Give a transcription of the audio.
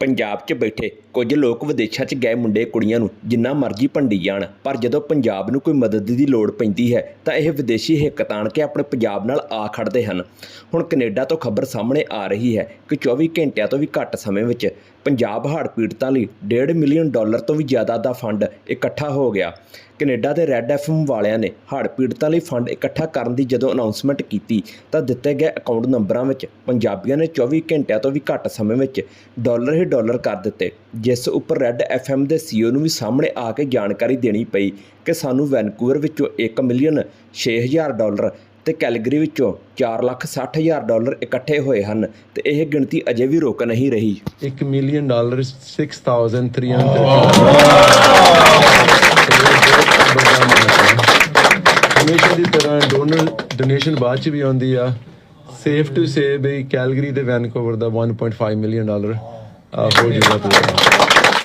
ਪੰਜਾਬ 'ਚ ਬੈਠੇ। ਕੁਝ ਲੋਕ ਵਿਦੇਸ਼ਾਂ 'ਚ ਗਏ ਮੁੰਡੇ ਕੁੜੀਆਂ ਨੂੰ, ਜਿੰਨਾ ਮਰਜ਼ੀ ਭੰਡੀ ਜਾਣ, ਪਰ ਜਦੋਂ ਪੰਜਾਬ ਨੂੰ ਕੋਈ ਮਦਦ ਦੀ ਲੋੜ ਪੈਂਦੀ ਹੈ, ਤਾਂ ਇਹ ਵਿਦੇਸ਼ੀ ਹਿੱਕ ਤਾਣ ਕੇ ਆਪਣੇ ਪੰਜਾਬ ਨਾਲ ਆ ਖੜਦੇ ਹਨ। ਹੁਣ ਕੈਨੇਡਾ ਤੋਂ ਖਬਰ ਸਾਹਮਣੇ ਆ ਰਹੀ ਹੈ ਕਿ 24 ਘੰਟਿਆਂ ਤੋਂ ਵੀ ਘੱਟ ਸਮੇਂ ਵਿੱਚ ਪੰਜਾਬ ਹੜ੍ਹ ਪੀੜਤਾਂ ਲਈ 1.5 ਮਿਲੀਅਨ ਡਾਲਰ ਤੋਂ ਵੀ ਜ਼ਿਆਦਾ ਦਾ ਫੰਡ ਇਕੱਠਾ ਹੋ ਗਿਆ। ਕੈਨੇਡਾ ਦੇ ਰੈੱਡ ਐਫਐਮ ਵਾਲਿਆਂ ਨੇ ਹੜ੍ਹ ਪੀੜਤਾਂ ਲਈ ਫੰਡ ਇਕੱਠਾ ਕਰਨ ਦੀ ਜਦੋਂ ਅਨਾਉਂਸਮੈਂਟ ਕੀਤੀ ਤਾਂ ਦਿੱਤੇ ਗਏ ਅਕਾਊਂਟ ਨੰਬਰਾਂ ਵਿੱਚ ਪੰਜਾਬੀਆਂ ਨੇ 24 ਘੰਟਿਆਂ ਤੋਂ ਵੀ ਘੱਟ ਸਮੇਂ ਵਿੱਚ ਡਾਲਰ ਹੀ ਡਾਲਰ ਕਰ ਦਿੱਤੇ। ਜਿਸ ਉੱਪਰ ਰੈੱਡ ਐਫਐਮ ਦੇ ਸੀਈਓ ਨੂੰ ਵੀ ਸਾਹਮਣੇ ਆ ਕੇ ਜਾਣਕਾਰੀ ਦੇਣੀ ਪਈ ਕਿ ਸਾਨੂੰ ਵੈਨਕੂਵਰ ਵਿੱਚੋਂ 1 ਮਿਲੀਅਨ 6000 ਡਾਲਰ ਤੇ ਕੈਲਗਰੀ ਵਿੱਚੋਂ 460000 ਡਾਲਰ ਇਕੱਠੇ ਹੋਏ ਹਨ ਤੇ ਇਹ ਗਿਣਤੀ ਅਜੇ ਵੀ ਰੁਕ ਨਹੀਂ ਰਹੀ। 1 ਮਿਲੀਅਨ ਡਾਲਰ 6300 ਦੀ ਤਰ੍ਹਾਂ ਡੋਨਰ ਡੋਨੇਸ਼ਨ ਬਾਅਦ ਚ ਵੀ ਆਉਂਦੀ ਆ। ਸੇਫ ਟੂ ਸੇ ਬਈ ਕੈਲਗਰੀ ਤੇ ਵੈਨਕੂਵਰ ਦਾ 1.5 ਮਿਲੀਅਨ ਡਾਲਰ ਹੋ ਜੂਗਾ। ਪੂਰਾ